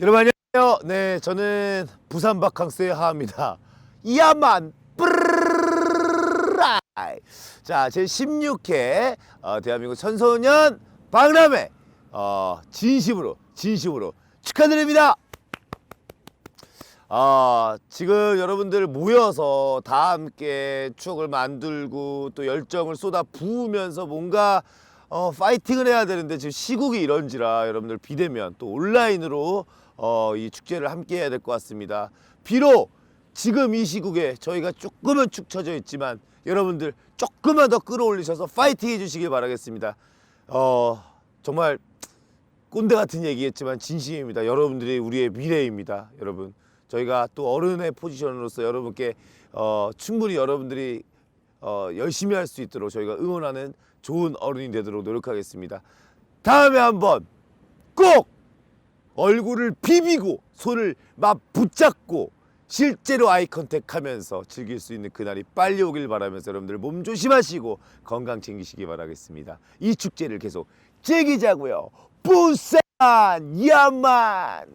여러분 안녕하세요. 네, 저는 부산 바캉스의 하입니다. 야만 뿌르르르라이. 자, 제 16회 어, 대한민국 청소년 박람회 어, 진심으로 진심으로 축하드립니다. 아, 지금 여러분들 모여서 다 함께 추억을 만들고 또 열정을 쏟아 부으면서 뭔가 어, 파이팅을 해야 되는데 지금 시국이 이런지라 여러분들 비대면 또 온라인으로 어, 이 축제를 함께 해야 될 것 같습니다. 비록 지금 이 시국에 저희가 조금은 축 처져 있지만 여러분들 조금만 더 끌어올리셔서 파이팅 해주시길 바라겠습니다. 어, 정말 꼰대 같은 얘기겠지만 진심입니다. 여러분들이 우리의 미래입니다. 여러분 저희가 또 어른의 포지션으로서 여러분께 어, 충분히 여러분들이 어, 열심히 할 수 있도록 저희가 응원하는 좋은 어른이 되도록 노력하겠습니다. 다음에 한번 꼭 얼굴을 비비고 손을 막 붙잡고 실제로 아이 컨택하면서 즐길 수 있는 그날이 빨리 오길 바라면서 여러분들 몸 조심하시고 건강 챙기시기 바라겠습니다. 이 축제를 계속 즐기자고요. 부산 야만